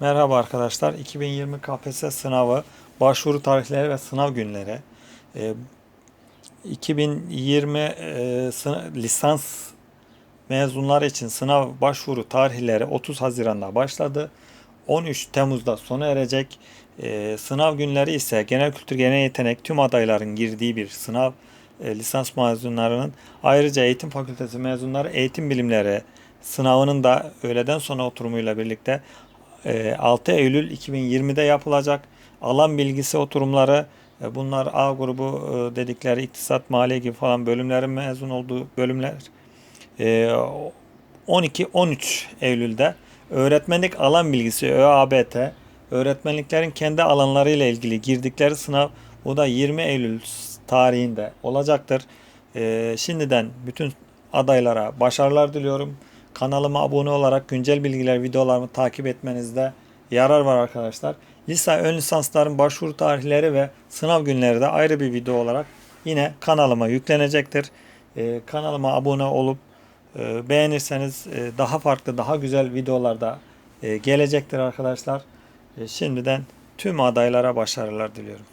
Merhaba arkadaşlar. 2020 KPSS sınavı başvuru tarihleri ve sınav günleri. Ee, 2020 e, sına- lisans mezunları için sınav başvuru tarihleri 30 Haziran'da başladı. 13 Temmuz'da sona erecek. Ee, sınav günleri ise genel kültür, genel yetenek tüm adayların girdiği bir sınav. Ee, lisans mezunlarının ayrıca eğitim fakültesi mezunları eğitim bilimleri sınavının da öğleden sonra oturumuyla birlikte e, 6 Eylül 2020'de yapılacak. Alan bilgisi oturumları e, bunlar A grubu e, dedikleri iktisat, maliye gibi falan bölümlerin mezun olduğu bölümler. E, 12-13 Eylül'de öğretmenlik alan bilgisi ÖABT öğretmenliklerin kendi alanlarıyla ilgili girdikleri sınav bu da 20 Eylül tarihinde olacaktır. E, şimdiden bütün adaylara başarılar diliyorum. Kanalıma abone olarak güncel bilgiler, videolarımı takip etmenizde yarar var arkadaşlar. Lise ön lisansların başvuru tarihleri ve sınav günleri de ayrı bir video olarak yine kanalıma yüklenecektir. Ee, kanalıma abone olup e, beğenirseniz e, daha farklı, daha güzel videolarda e, gelecektir arkadaşlar. E, şimdiden tüm adaylara başarılar diliyorum.